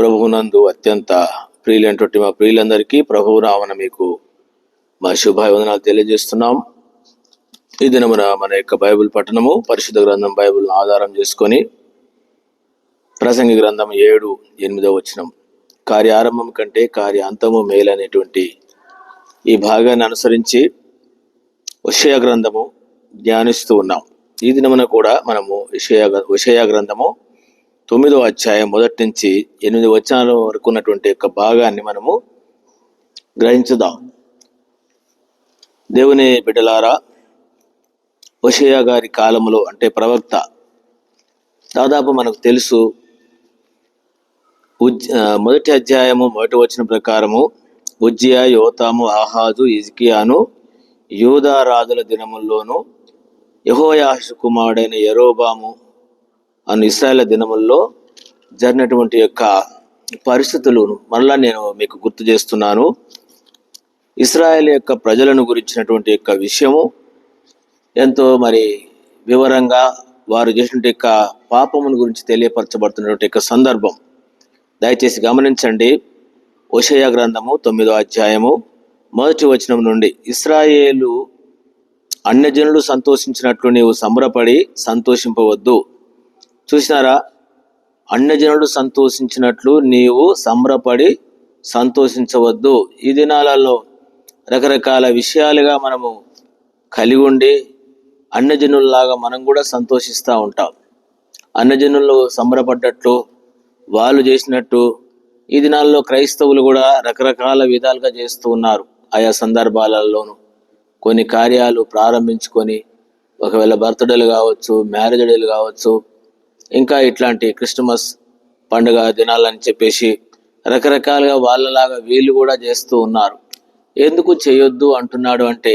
ప్రభువునందు అత్యంత ప్రియులైనటువంటి మా ప్రియులందరికీ ప్రభువు రావణ మీకు మా శుభాభివందనాలు తెలియజేస్తున్నాం. ఈ దినమున మన యొక్క బైబిల్ పఠనము పరిశుద్ధ గ్రంథం బైబిల్ ఆధారం చేసుకొని ప్రసంగి గ్రంథం ఏడు ఎనిమిదో వచనం. కార్యారంభం కంటే కార్య అంతము మేలు మేలనేటువంటి ఈ భాగాన్ని అనుసరించి విషయ గ్రంథము ధ్యానిస్తూ ఉన్నాం. ఈ దినమున కూడా మనము విషయ విషయ గ్రంథము తొమ్మిదో అధ్యాయం మొదటి నుంచి ఎనిమిది వచనాల వరకు ఉన్నటువంటి యొక్క భాగాన్ని మనము గ్రహించుదాం. దేవుని బిడ్డలారా ఉషయ గారి కాలంలో అంటే ప్రవక్త దాదాపు మనకు తెలుసు ఉజ్ మొదటి అధ్యాయము మొదటి వచ్చిన ప్రకారము ఉజ్జియా యోతాము ఆహాజు ఇజ్కియాను యూదారాజుల దినముల్లోను యహోయాషు కుమారుడైన యరోబాము అను ఇస్రాయల దినముల్లో జరిగినటువంటి యొక్క పరిస్థితులను మరలా నేను మీకు గుర్తు చేస్తున్నాను. ఇస్రాయల్ యొక్క ప్రజలను గురించినటువంటి యొక్క విషయము ఎంతో మరి వివరంగా వారు చేసినటువంటి యొక్క పాపమును గురించి తెలియపరచబడుతున్నటువంటి యొక్క సందర్భం. దయచేసి గమనించండి. ఓషయ గ్రంథము తొమ్మిదో అధ్యాయము మొదటి వచనం నుండి ఇస్రాయేలు అన్యజనులు సంతోషించినట్లు నీవు సంబరపడి సంతోషింపవద్దు. చూసినారా? అన్యజనుడు సంతోషించినట్లు నీవు సంబరపడి సంతోషించవద్దు. ఈ దినాలలో రకరకాల విషయాలుగా మనము కలిగి ఉండి అన్యజనుల్లాగా మనం కూడా సంతోషిస్తూ ఉంటాం. అన్నజనులు సంబరపడ్డట్లు వాళ్ళు చేసినట్టు ఈ దినాల్లో క్రైస్తవులు కూడా రకరకాల విధాలుగా చేస్తూ ఉన్నారు. ఆయా సందర్భాలలోనూ కొన్ని కార్యాలు ప్రారంభించుకొని ఒకవేళ బర్త్డేలు కావచ్చు మ్యారేజ్ డేలు కావచ్చు ఇంకా ఇట్లాంటి క్రిస్టమస్ పండుగ దినాలని చెప్పేసి రకరకాలుగా వాళ్ళలాగా వీళ్ళు కూడా చేస్తూ ఉన్నారు. ఎందుకు చేయొద్దు అంటున్నాడు అంటే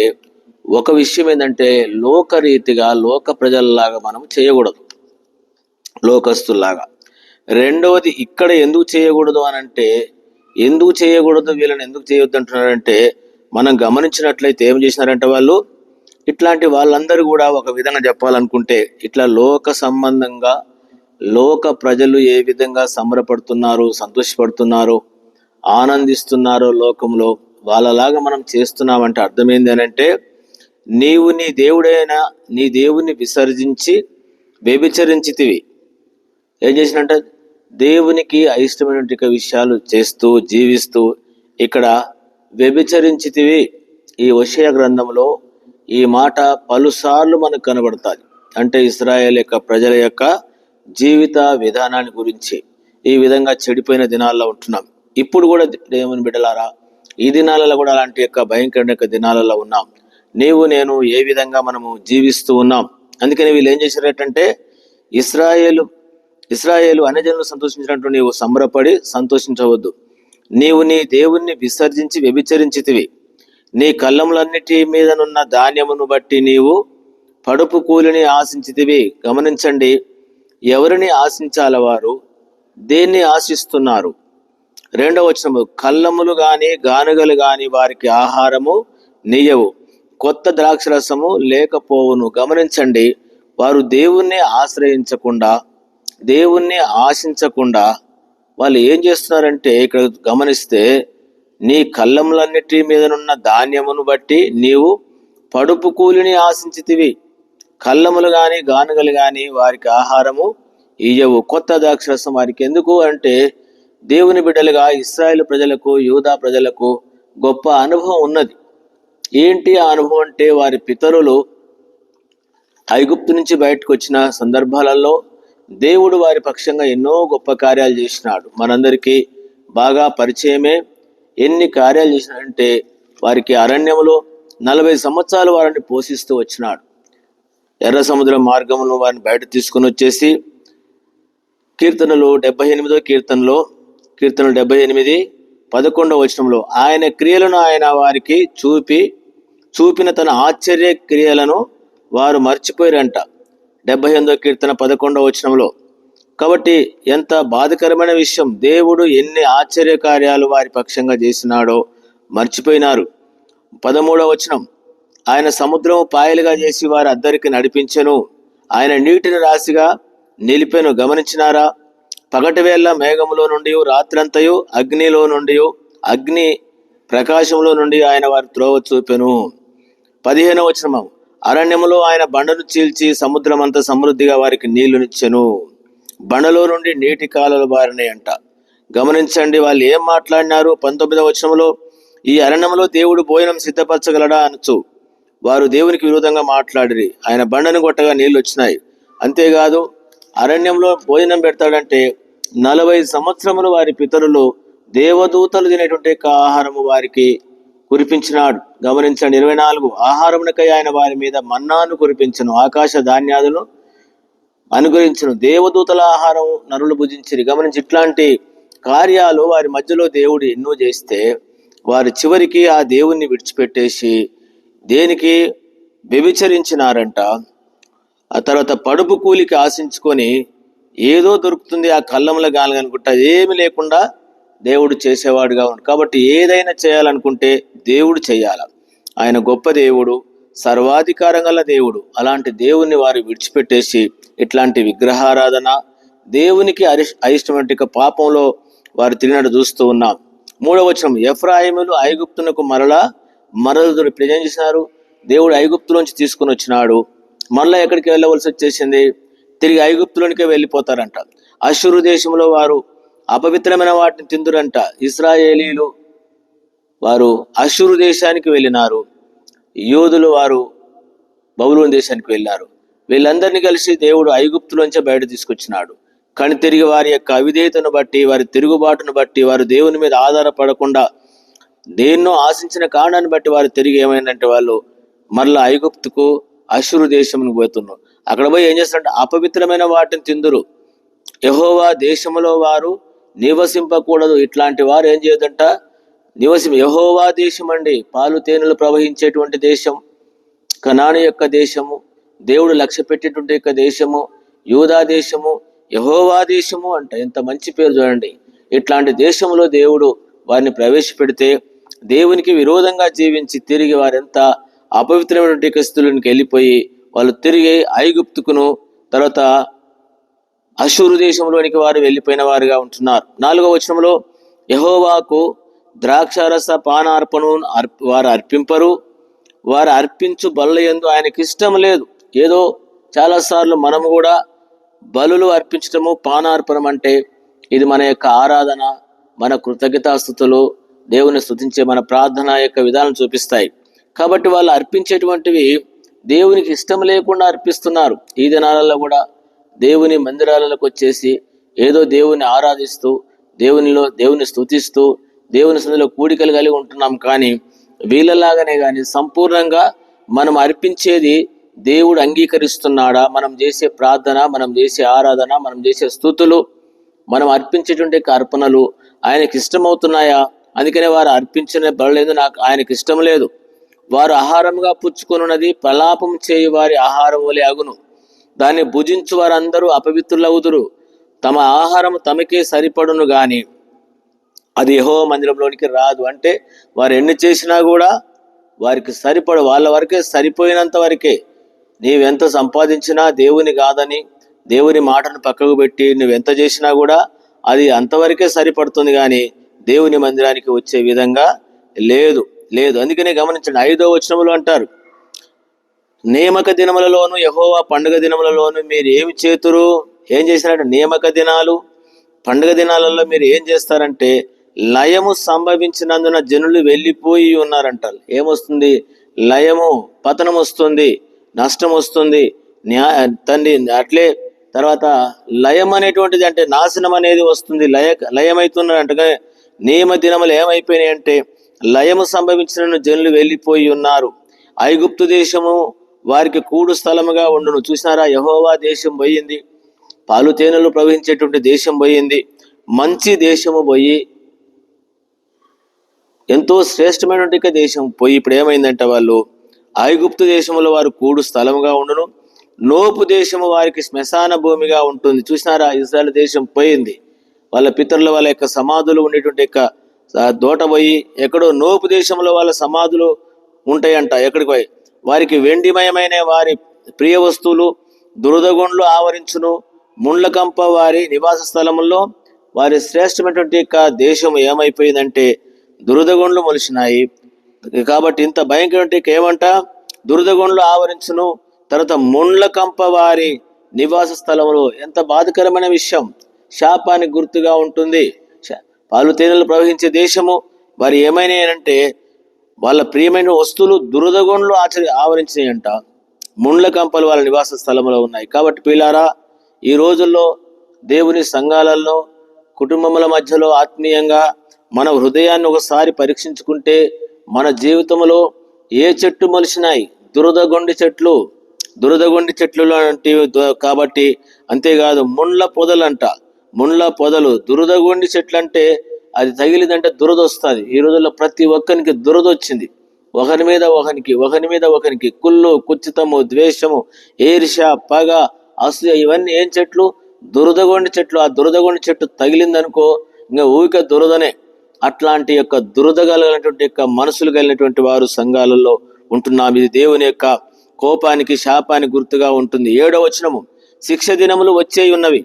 ఒక విషయం ఏంటంటే లోకరీతిగా లోక ప్రజలలాగా మనం చేయకూడదు. లోకస్తుల్లాగా. రెండవది ఇక్కడ ఎందుకు చేయకూడదు అని అంటే ఎందుకు చేయకూడదు వీళ్ళని ఎందుకు చేయొద్దు అంటున్నారంటే మనం గమనించినట్లయితే ఏం చేసినారంటే వాళ్ళు ఇట్లాంటి వాళ్ళందరూ కూడా ఒక విధంగా చెప్పాలనుకుంటే ఇట్లా లోక సంబంధంగా లోక ప్రజలు ఏ విధంగా సంబరపడుతున్నారు సంతోషపడుతున్నారో ఆనందిస్తున్నారో లోకంలో వాళ్ళలాగా మనం చేస్తున్నామంటే అర్థమైంది అని అంటే నీవు నీ దేవుడైన నీ దేవుని విసర్జించి వ్యభిచరించితివి. ఏం చేసినట్ట దేవునికి అయిష్టమైనటువంటి విషయాలు చేస్తూ జీవిస్తూ ఇక్కడ వ్యభిచరించితివి. ఈ వశయ గ్రంథంలో ఈ మాట పలుసార్లు మనకు కనబడతాయి అంటే ఇస్రాయేల్ యొక్క ప్రజల యొక్క జీవిత విధానాన్ని గురించి ఈ విధంగా చెడిపోయిన దినాల్లో ఉంటున్నాం. ఇప్పుడు కూడా దేవుని బిడ్డలారా ఈ దినాలలో కూడా అలాంటి యొక్క భయంకర యొక్క దినాలలో ఉన్నాం. నీవు నేను ఏ విధంగా మనము జీవిస్తూ ఉన్నాం? అందుకని వీళ్ళు ఏం చేశారటంటే ఇస్రాయేలు ఇస్రాయేలు అన్యజనులు సంతోషించినట్టు నీవు సంబరపడి సంతోషించవద్దు. నీవు నీ దేవుణ్ణి విసర్జించి వ్యభిచరించితివి. నీ కళ్ళములన్నిటి మీదనున్న ధాన్యమును బట్టి నీవు పడుపు కూలిని ఆశించితివి. గమనించండి ఎవరిని ఆశించాల వారు? దేన్ని ఆశిస్తున్నారు? రెండవ వచనము కళ్ళములు గాని గానుగలు గాని వారికి ఆహారము నీయవు. కొత్త ద్రాక్షరసము లేకపోవును. గమనించండి వారు దేవుణ్ణి ఆశ్రయించకుండా దేవుణ్ణి ఆశించకుండా వాళ్ళు ఏం చేస్తున్నారంటే ఇక్కడ గమనిస్తే నీ కళ్ళములన్నిటి మీదనున్న ధాన్యమును బట్టి నీవు పడుపు కూలిని ఆశించితివి. కళ్ళములు గాని గానుగలు గాని వారికి ఆహారము ఇయ్యవు. కొత్త ద్రాక్షరసం వారికి ఎందుకు అంటే దేవుని బిడ్డలుగా ఇస్రాయేల్ ప్రజలకు యూదా ప్రజలకు గొప్ప అనుభవం ఉన్నది. ఏంటి ఆ అనుభవం అంటే వారి పితరులు ఐగుప్తు నుంచి బయటకు వచ్చిన సందర్భాలలో దేవుడు వారి పక్షంగా ఎన్నో గొప్ప కార్యాలు చేసినాడు. మనందరికీ బాగా పరిచయమే ఎన్ని కార్యాలు చేసినాడంటే వారికి అరణ్యములో నలభై సంవత్సరాలు వారిని పోషిస్తూ వచ్చినాడు. ఎర్ర సముద్ర మార్గమును వారిని బయట తీసుకుని వచ్చేసి కీర్తనలు డెబ్బై ఎనిమిదో కీర్తనలో కీర్తనలు డెబ్బై ఎనిమిది పదకొండవ వచనంలో ఆయన క్రియలను ఆయన వారికి చూపి చూపిన తన ఆశ్చర్య క్రియలను వారు మర్చిపోయారంట. డెబ్బై ఎనిమిదో కీర్తన పదకొండవ వచనంలో. కాబట్టి ఎంత బాధకరమైన విషయం దేవుడు ఎన్ని ఆశ్చర్య కార్యాలు వారి పక్షంగా చేసినాడో మర్చిపోయినారు. పదమూడవ వచనం ఆయన సముద్రము పాయలుగా చేసి వారి అద్దరికి నడిపించెను. ఆయన నీటిని రాశిగా నిలిపెను. గమనించినారా? పగటివేళ్ళ మేఘములో నుండి రాత్రంతయు అగ్నిలో నుండి అగ్ని ప్రకాశంలో నుండి ఆయన వారి త్రోవ చూపెను. పదిహేనవ వచనము. అరణ్యములో ఆయన బండను చీల్చి సముద్రమంత సమృద్ధిగా వారికి నీళ్ళునిచ్చెను. బండలో నుండి నీటి కాలలు బారినాయి అంట. గమనించండి వాళ్ళు ఏం మాట్లాడినారు? పంతొమ్మిదవ వచనంలో ఈ అరణ్యంలో దేవుడు భోజనం సిద్ధపరచగలడా అనొచ్చు. వారు దేవునికి విరోధంగా మాట్లాడిరి. ఆయన బండను కొట్టగా నీళ్ళు వచ్చినాయి. అంతేకాదు అరణ్యంలో భోజనం పెడతాడంటే నలభై సంవత్సరములు వారి పితరులు దేవదూతలు తినేటువంటి ఆహారము వారికి కురిపించినాడు. గమనించండి ఇరవై నాలుగు ఆహారమునకై ఆయన వారి మీద మన్నాను కురిపించను ఆకాశ ధాన్యాలను అనుగ్రహించను దేవదూతల ఆహారం నరులు భుజించిరి. గమనించి ఇట్లాంటి కార్యాలు వారి మధ్యలో దేవుడు ఎన్నో చేస్తే వారి చివరికి ఆ దేవుణ్ణి విడిచిపెట్టేసి దేనికి వ్యభిచరించినారంట? ఆ తర్వాత పడుపు కూలికి ఆశించుకొని ఏదో దొరుకుతుంది ఆ కళ్ళంలో గాలనుకుంటా ఏమి లేకుండా దేవుడు చేసేవాడుగా ఉండు. కాబట్టి ఏదైనా చేయాలనుకుంటే దేవుడు చేయాల. ఆయన గొప్ప దేవుడు సర్వాధికారం గల దేవుడు. అలాంటి దేవుణ్ణి వారు విడిచిపెట్టేసి ఇట్లాంటి విగ్రహారాధన దేవునికి అరిష్ అయిష్టమైన పాపంలో వారు తిరిగినట్టు చూస్తూ ఉన్నాం. మూడవచనం ఎఫ్రాయిములు ఐగుప్తునకు మరలా మరదుడు ఇప్పుడు ఏం చేసినారు? దేవుడు ఐగుప్తులోంచి తీసుకుని వచ్చినాడు. మరలా ఎక్కడికి వెళ్ళవలసి వచ్చేసింది? తిరిగి ఐగుప్తులోనికే వెళ్ళిపోతారంట. అశురు దేశంలో వారు అపవిత్రమైన వాటిని తిందురంట. ఇస్రాయేలీలు వారు అశురు దేశానికి వెళ్ళినారు. యోధులు వారు బబులోని దేశానికి వెళ్ళారు. వీళ్ళందరినీ కలిసి దేవుడు ఐగుప్తులోంచే బయట తీసుకొచ్చినాడు. కానీ తిరిగి వారి యొక్క అవిధేయతను బట్టి వారి తిరుగుబాటును బట్టి వారు దేవుని మీద ఆధారపడకుండా దేన్నో ఆశించిన కారణాన్ని బట్టి వారు తిరిగి ఏమైందంటే వాళ్ళు మరలా ఐగుప్తుకు అశురు దేశమును పోతున్నారు. అక్కడ పోయి ఏం చేస్తారంటే అపవిత్రమైన వాటిని తిందురు. యహోవా దేశములో వారు నివసింపకూడదు. ఇట్లాంటి వారు ఏం చేయదంట నివసం యహోవా దేశం అండి పాలు తేనెలు ప్రవహించేటువంటి దేశం కనాను యొక్క దేశము దేవుడు లక్ష్య పెట్టేటువంటి యొక్క దేశము యూదా దేశము యహోవా దేశము అంట. ఎంత మంచి పేరు చూడండి. ఇట్లాంటి దేశంలో దేవుడు వారిని ప్రవేశపెడితే దేవునికి విరోధంగా జీవించి తిరిగి వారంతా అపవిత్రమైనటువంటి స్థితులకు వెళ్ళిపోయి వాళ్ళు తిరిగి ఐగుప్తుకును తర్వాత అశూరు దేశంలోనికి వారు వెళ్ళిపోయిన వారుగా ఉంటున్నారు. నాలుగో వచనంలో యహోవాకు ద్రాక్షారస పానార్పణను అర్ప వారు అర్పింపరు. వారు అర్పించు బల్ల ఎందు ఆయనకి ఇష్టం లేదు. ఏదో చాలాసార్లు మనము కూడా బలులు అర్పించటము పానార్పణం అంటే ఇది మన యొక్క ఆరాధన మన కృతజ్ఞతాస్థుతులు దేవుని స్థుతించే మన ప్రార్థన యొక్క విధానం చూపిస్తాయి. కాబట్టి వాళ్ళు అర్పించేటువంటివి దేవునికి ఇష్టం లేకుండా అర్పిస్తున్నారు. ఈ దినాలలో కూడా దేవుని మందిరాలకు వచ్చేసి ఏదో దేవుని ఆరాధిస్తూ దేవునిలో దేవుని స్థుతిస్తూ దేవుని సందులో కూడికలు కలిగి ఉంటున్నాం. కానీ వీళ్ళలాగానే కానీ సంపూర్ణంగా మనం అర్పించేది దేవుడు అంగీకరిస్తున్నాడా? మనం చేసే ప్రార్థన మనం చేసే ఆరాధన మనం చేసే స్థుతులు మనం అర్పించేటువంటి అర్పణలు ఆయనకి ఇష్టమవుతున్నాయా? అందుకనే వారు అర్పించిన బలలేదు నాకు ఆయనకి ఇష్టం లేదు. వారు ఆహారంగా పుచ్చుకొనున్నది ప్రలాపం చేయు వారి ఆహారం వలె అగును. దాన్ని భుజించు వారందరూ అపవిత్రులవుదురు. తమ ఆహారం తమకే సరిపడును గాని. అది యహో మందిరంలోనికి రాదు. అంటే వారు ఎన్ని చేసినా కూడా వారికి సరిపడు వాళ్ళ వరకే సరిపోయినంత వరకే. నీవెంత సంపాదించినా దేవుని కాదని దేవుని మాటను పక్కకు పెట్టి నువ్వెంత చేసినా కూడా అది అంతవరకే సరిపడుతుంది కానీ దేవుని మందిరానికి వచ్చే విధంగా లేదు లేదు. అందుకనే గమనించండి ఐదో వచనములు అంటారు నియమక దినములలోను యహోవా పండుగ దినములలోను మీరు ఏమి చేతురు? ఏం చేసినట్టు నియమక దినాలు పండుగ దినాలలో మీరు ఏం చేస్తారంటే లయము సంభవించినందున జనులు వెళ్ళిపోయి ఉన్నారంట ఏమొస్తుంది? లయము పతనం వస్తుంది నష్టం వస్తుంది న్యా తండ్రి అట్లే తర్వాత లయం అనేటువంటిది అంటే నాశనం అనేది వస్తుంది. లయ లయమవుతున్నారంటే నియమ దినములు ఏమైపోయినాయి అంటే లయము సంభవించిన జనులు వెళ్ళిపోయి ఉన్నారు. ఐగుప్తు దేశము వారికి కూడు స్థలముగా ఉండును. చూసినారా? యహోవా దేశం పోయింది. పాలు తేనెలు ప్రవహించేటువంటి దేశం పోయింది. మంచి దేశము పోయి ఎంతో శ్రేష్టమైనటువంటి దేశం పోయి ఇప్పుడు ఏమైందంటే వాళ్ళు? ఐగుప్తు దేశంలో వారు కూడు స్థలముగా ఉండును. నోపు దేశము వారికి శ్మశాన భూమిగా ఉంటుంది. చూసినారా? ఇజ్రాయల్ దేశం పోయింది. వాళ్ళ పితరుల వాళ్ళ యొక్క సమాధులు ఉండేటువంటి యొక్క దోట పోయి ఎక్కడో నోపు దేశంలో వాళ్ళ సమాధులు ఉంటాయంట ఎక్కడికి పోయి. వారికి వెండిమయమైన వారి ప్రియ వస్తువులు దురదగుండ్లు ఆవరించును. ముండ్లకంప వారి నివాస స్థలముల్లో వారి శ్రేష్టమైనటువంటి యొక్క దేశం ఏమైపోయిందంటే దురదగుండ్లు మొలిచినాయి. కాబట్టి ఇంత భయంకరమైన ఏమంట? దురదగుండ్లు ఆవరించును. తర్వాత ముండ్లకంప వారి నివాస స్థలములు. ఎంత బాధకరమైన విషయం. శాపానికి గుర్తుగా ఉంటుంది. పాలు తేనెలు ప్రవహించే దేశము. వారు ఏమైనాయంటే వాళ్ళ ప్రియమైన వస్తువులు దురదగొండ్లు ఆచరి ఆవరించినాయంట. ముండ్ల కంపలు వాళ్ళ నివాస స్థలంలో ఉన్నాయి. కాబట్టి పిల్లారా ఈ రోజుల్లో దేవుని సంఘాలలో కుటుంబముల మధ్యలో ఆత్మీయంగా మన హృదయాన్ని ఒకసారి పరీక్షించుకుంటే మన జీవితంలో ఏ చెట్టు మొలిచినాయి? దురదగొండి చెట్లు. దురదగొండి చెట్లు లాంటివి కాబట్టి అంతేకాదు ముండ్ల పొదలంట. ముండ్ల పొదలు దురదగొండి చెట్లు అంటే అది తగిలిదంటే దురద వస్తుంది ఈ రోజుల్లో ప్రతి ఒక్కరికి దురద వచ్చింది ఒకరి మీద ఒకరికి ఒకరి మీద ఒకరికి కుళ్ళు కుచితము ద్వేషము ఈర్ష పగ అసూయ ఇవన్నీ ఏం చెట్లు? దురదగొండి చెట్లు. ఆ దురదగొండి చెట్టు తగిలిందనుకో ఇంకా ఊరిక దురదనే. అట్లాంటి యొక్క దురద కలిగినటువంటి యొక్క మనసులు కలిగినటువంటి వారు సంఘాలలో ఉంటున్నాం. ఇది దేవుని యొక్క కోపానికి శాపానికి గుర్తుగా ఉంటుంది. ఏడో వచనము శిక్ష దినములు వచ్చే ఉన్నవి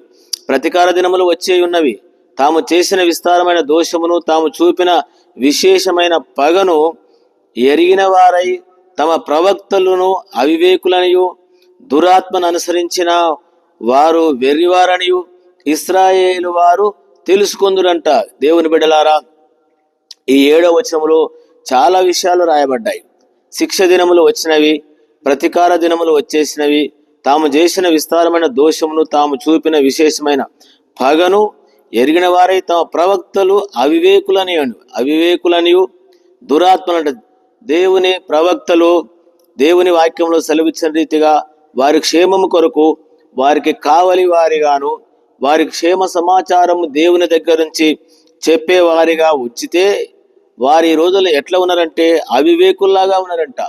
ప్రతికార దినములు వచ్చే ఉన్నవి. తాము చేసిన విస్తారమైన దోషమును తాము చూపిన విశేషమైన పగను ఎరిగిన వారై తమ ప్రవక్తలను అవివేకులనియు దురాత్మను అనుసరించిన వారు వెర్రివారనియు ఇస్రాయేలు వారు తెలుసుకుందురంట. దేవుని బిడ్డలారా ఈ ఏడో వచనములో చాలా విషయాలు రాయబడ్డాయి. శిక్ష దినములు వచ్చినవి ప్రతికార దినములు వచ్చేసినవి తాము చేసిన విస్తారమైన దోషమును తాము చూపిన విశేషమైన పగను ఎరిగిన వారై తమ ప్రవక్తలు అవివేకులని అవివేకులనియు దురాత్మలంట. దేవుని ప్రవక్తలు దేవుని వాక్యంలో సెలవిచ్చిన రీతిగా వారి క్షేమము కొరకు వారికి కావలి వారిగాను వారి క్షేమ సమాచారము దేవుని దగ్గర నుంచి చెప్పేవారిగా ఉచితే వారి రోజులు రోజుల్లో ఎట్లా ఉన్నారంటే అవివేకుల్లాగా ఉన్నారంట.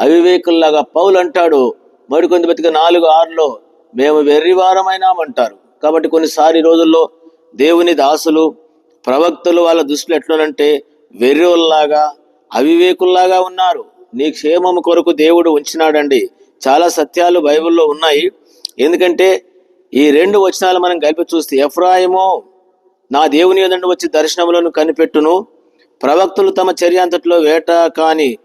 అవివేకుల్లాగా పౌలు అంటాడు మరికొంత బతిక నాలుగు ఆరులో మేము వెర్రివారమైనామంటారు కాబట్టి కొన్నిసారి రోజుల్లో దేవుని దాసులు ప్రవక్తలు వాళ్ళ దృష్టిలో ఎట్లనంటే వెర్రోల్లాగా అవివేకుల్లాగా ఉన్నారు. నీ క్షేమము కొరకు దేవుడు ఉంచినాడండి. చాలా సత్యాలు బైబిల్లో ఉన్నాయి. ఎందుకంటే ఈ రెండు వచనాలు మనం కలిపి చూస్తే ఎఫ్రాయిమో నా దేవుని ఎదుండి వచ్చి దర్శనములను కనిపెట్టును. ప్రవక్తలు తమ చర్య అంతట్లో వేట కాని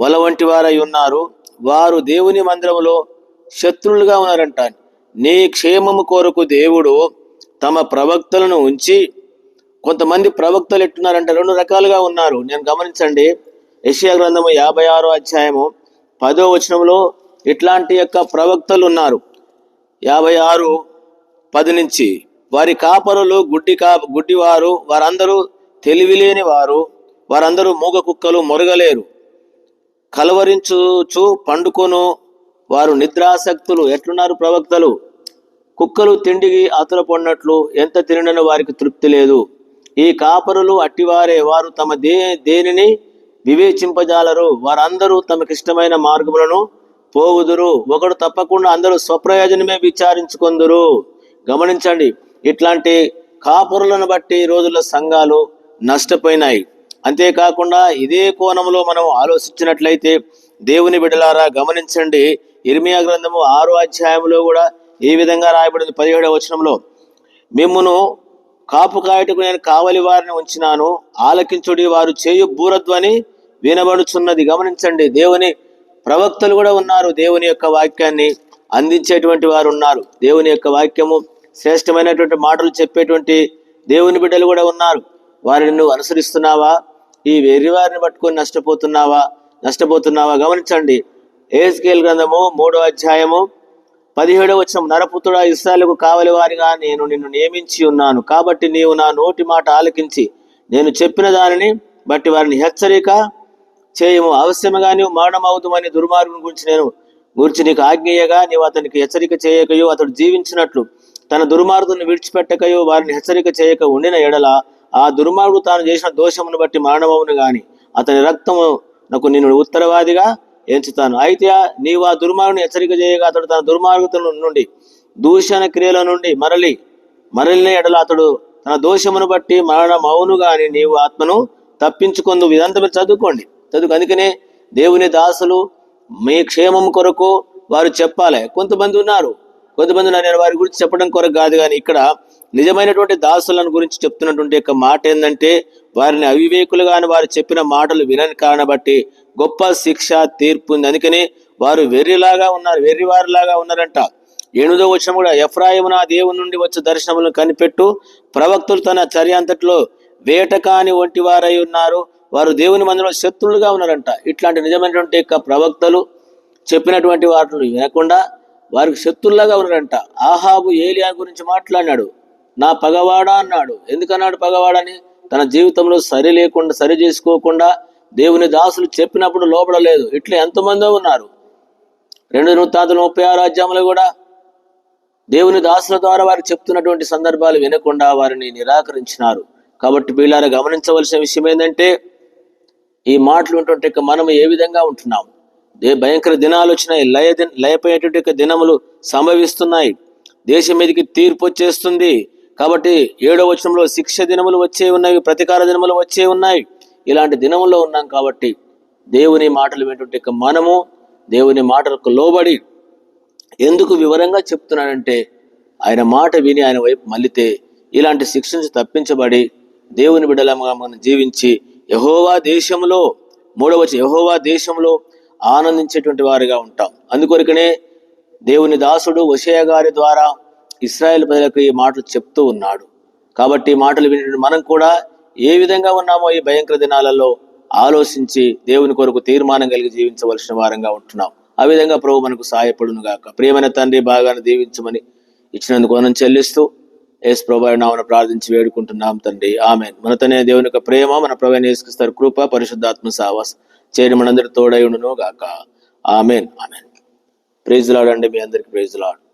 వల వంటి వారై ఉన్నారు. వారు దేవుని మందిరములో శత్రువులుగా ఉన్నారంట. నీ క్షేమము కొరకు దేవుడు తమ ప్రవక్తలను ఉంచి కొంతమంది ప్రవక్తలు ఎట్టున్నారంటే. రెండు రకాలుగా ఉన్నారు. నేను గమనించండి. యెషయా గ్రంథము యాభై ఆరో అధ్యాయము పదో వచనంలో ఇట్లాంటి యొక్క ప్రవక్తలు ఉన్నారు. యాభై ఆరు పది నుంచి వారి కాపరులు గుడ్డి కా గుడ్డివారు వారందరూ తెలివిలేని వారు వారందరూ మూగ కుక్కలు మొరగలేరు. కలవరించుచు పండుకొను. వారు నిద్రాసక్తులు. ఎట్లున్నారు ప్రవక్తలు? కుక్కలు తిండికి ఆతురపడినట్లు ఎంత తినడని వారికి తృప్తి లేదు. ఈ కాపరులు అట్టివారే. వారు తమ దే దేనిని వివేచింపజాలరు. వారందరూ తమకిష్టమైన మార్గములను పోవుదురు ఒకడు తప్పకుండా అందరూ స్వప్రయోజనమే విచారించుకొందురు. గమనించండి ఇట్లాంటి కాపురులను బట్టి ఈ రోజుల్లో సంఘాలు నష్టపోయినాయి. అంతేకాకుండా ఇదే కోణంలో మనం ఆలోచించినట్లయితే దేవుని బిడలారా గమనించండి. ఇర్మియా గ్రంథము ఆరో అధ్యాయంలో కూడా ఈ విధంగా రాయబడింది? పదిహేడవ వచనంలో మిమ్మును కాపు కాయటకు నేను కావలి వారిని ఉంచినాను. ఆలకించుడి వారు చేయు బూరధ్వని వినబడుచున్నది. గమనించండి దేవుని ప్రవక్తలు కూడా ఉన్నారు. దేవుని యొక్క వాక్యాన్ని అందించేటువంటి వారు ఉన్నారు. దేవుని యొక్క వాక్యము శ్రేష్టమైనటువంటి మాటలు చెప్పేటువంటి దేవుని బిడ్డలు కూడా ఉన్నారు. వారిని నువ్వు అనుసరిస్తున్నావా? ఈ వేరే వారిని పట్టుకొని నష్టపోతున్నావా? నష్టపోతున్నావా? గమనించండి. ఏస్కేల్ గ్రంథము మూడో అధ్యాయము పదిహేడవ వచ్చిన నరపుత్రుడా ఇస్రాయలకు కావలి వారిగా నేను నిన్ను నియమించి ఉన్నాను. కాబట్టి నీవు నా నోటి మాట ఆలకించి నేను చెప్పిన దానిని బట్టి వారిని హెచ్చరిక చేయము. అవశ్యముగా నీవు మరణమవుతుమని దుర్మార్గుని గురించి నేను గురించి నీకు ఆజ్ఞేయగా నీవు అతనికి హెచ్చరిక చేయకయో అతడు జీవించినట్లు తన దుర్మార్గుని విడిచిపెట్టకయో వారిని హెచ్చరిక చేయక ఉండిన ఎడల ఆ దుర్మార్గుడు తాను చేసిన దోషమును బట్టి మరణమవును గాని అతని రక్తము నాకు నిన్ను ఉత్తరవాదిగా ఎంచుతాను. అయితే నీవు ఆ దుర్మార్గుని హెచ్చరిక చేయగా అతడు తన దుర్మార్గత నుండి దూషణ క్రియల నుండి మరలి మరలిన ఎడల అతడు తన దోషమును బట్టి మరణం అవును గాని నీవు ఆత్మను తప్పించుకుందు ఇదంతా మీరు చదువుకోండి. చదువుకు అందుకనే దేవుని దాసులు మీ క్షేమం కొరకు వారు చెప్పాలి. కొంతమంది ఉన్నారు. కొంతమంది నేను వారి గురించి చెప్పడం కొరకు కాదు కానీ ఇక్కడ నిజమైనటువంటి దాసులను గురించి చెప్తున్నటువంటి యొక్క మాట ఏంటంటే వారిని అవివేకులుగా అని వారు చెప్పిన మాటలు వినని కారణం బట్టి గొప్ప శిక్ష తీర్పు ఉంది. అందుకని వారు వెర్రిలాగా ఉన్నారు వెర్రివారిలాగా ఉన్నారంట. ఎనిమిదో వచ్చిన కూడా ఎఫ్రాయిము నా దేవుని నుండి వచ్చే దర్శనములను కనిపెట్టు ప్రవక్తులు తన చర్య అంతట్లో వేటకాని వంటి వారై ఉన్నారు. వారు దేవుని మందిలో శత్రులుగా ఉన్నారంట. ఇట్లాంటి నిజమైనటువంటి యొక్క ప్రవక్తలు చెప్పినటువంటి వాటిని వినకుండా వారికి శత్రుల్లాగా ఉన్నారంట. ఆహాబు ఏలియా గురించి మాట్లాడినాడు. నా పగవాడా అన్నాడు. ఎందుకన్నాడు పగవాడని? తన జీవితంలో సరి లేకుండా సరి చేసుకోకుండా దేవుని దాసులు చెప్పినప్పుడు లోపడలేదు ఇట్లా ఎంతమందో ఉన్నారు. రెండు నూతాంతుల ముప్పై ఆరు అధ్యాయంలో కూడా దేవుని దాసుల ద్వారా వారు చెప్తున్నటువంటి సందర్భాలు వినకుండా వారిని నిరాకరించినారు. కాబట్టి వీళ్ళారా గమనించవలసిన విషయం ఏంటంటే ఈ మాటలు ఉంటుంటే మనం ఏ విధంగా ఉంటున్నాం దే భయంకర దినాలు వచ్చినాయి. లయ దిన లయపోయేటువంటి దినములు సంభవిస్తున్నాయి. దేశం మీదకి తీర్పు వచ్చేస్తుంది. కాబట్టి ఏడో వచనంలో శిక్ష దినములు వచ్చే ఉన్నాయి ప్రతీకార దినములు వచ్చే ఉన్నాయి. ఇలాంటి దినముల్లో ఉన్నాం కాబట్టి దేవుని మాటలు వింటుంటే ఇక మనము దేవుని మాటలకు లోబడి ఎందుకు వివరంగా చెప్తున్నానంటే ఆయన మాట విని ఆయన వైపు మళ్ళితే ఇలాంటి శిక్ష నుంచి తప్పించబడి దేవుని బిడ్డలముగా మనం జీవించి యహోవా దేశంలో మూడవ యహోవా దేశంలో ఆనందించేటువంటి వారిగా ఉంటాం. అందుకొరకనే దేవుని దాసుడు వషయ గారి ద్వారా ఇస్రాయేల్ ప్రజలకు ఈ మాటలు చెప్తూ ఉన్నాడు. కాబట్టి ఈ మాటలు విని మనం కూడా ఏ విధంగా ఉన్నామో ఈ భయంకర దినాలలో ఆలోచించి దేవుని కొరకు తీర్మానం కలిగి జీవించవలసిన వారంగా ఉంటున్నాం. ఆ విధంగా ప్రభు మనకు సహాయపడును గాక. ప్రియమైన తండ్రి బాగాను దీవించమని ఇచ్చినందుకు మనం చెల్లిస్తూ యేసు ప్రభు నామను ప్రార్థించి వేడుకుంటున్నాం తండ్రి. ఆమె మనతనే దేవుని యొక్క ప్రేమ మన ప్రభు నేసుకిస్తారు కృప పరిశుద్ధాత్మ సావాస్ చేరి మనందరి తోడై ఉండును గాక. ఆమెన్. ఆమెన్. ప్రైజ్ అండి మీ అందరికి ప్రైజ్ లాడ్.